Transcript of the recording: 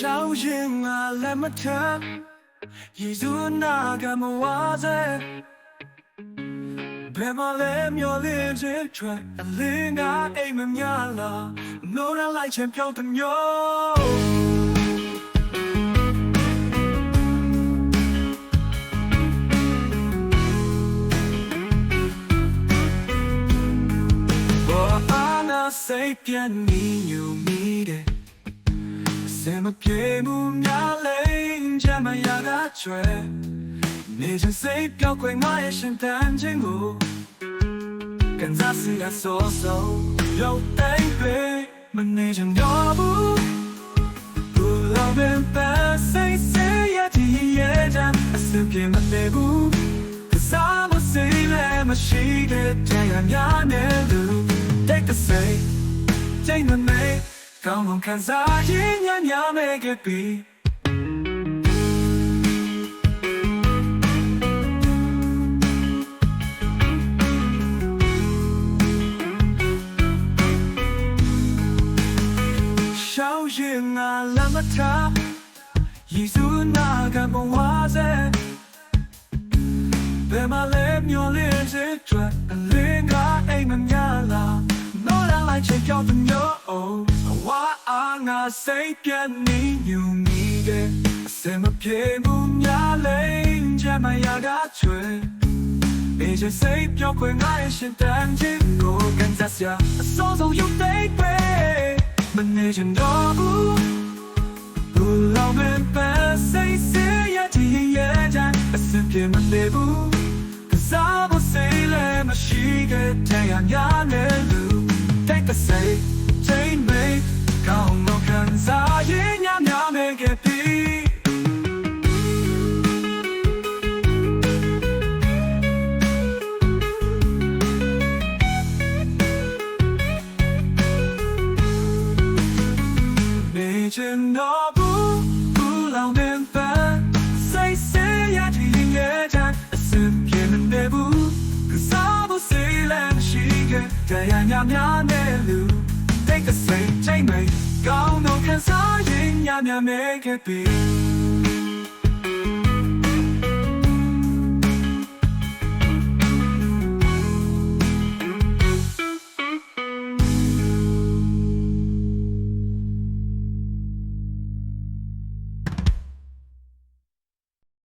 小心啊那么疼一路那个么娃子别嘛来苗林子穿林啊哎么呀啦没人来钱票的牛我啊那随便你有什么ပြေမှုများလဲကြမ်းမရတာကျွဲနေချင်စိတ်ပြောက်ခွေငါရဲ့ရှင်တန်ခြင်းကိုကန်စားစီရဆိုဆိုရောက်တိုင်းပဲမနေချင်တော့ဘူးဘူလောဘန်ပါစိတ်စေရတီရဲ့ကြမ်းအစပြေမနေဘူးကစားမစိလဲမရှိတဲ့တရားများနဲ့လူ Take the say ချိန်မ 就算看再多，也也没对比。想要拿什么，依旧拿不完的。被埋没的恋人，只觉得令人爱恨。 စိတ်ပြတ်နေညူမီတဲ့အစမပြေမှုများလိမ့်ချမရတာချွေဘေးချစိတ်ပြောင်းခွင့်ငါရဲ့ရှင်တန်ခြင်းကိုကန်စားစရာအစောဆုံးရုပ်သိမ့်ပဲမနေချင်တော့ဘူး ချင်တော့ဘူးဘူးလောင်တဲ့ပန်းဆိုင်ဆဲရတီငယ်ချန်အစင်ပြင်းနေဘူးကစားဖို့စေးလမ်းရှိကတရားများများနဲ့လူ Take the same time ကောင်းတော့ခံစားရင်ညများမဲ့ခဲ့ပြီ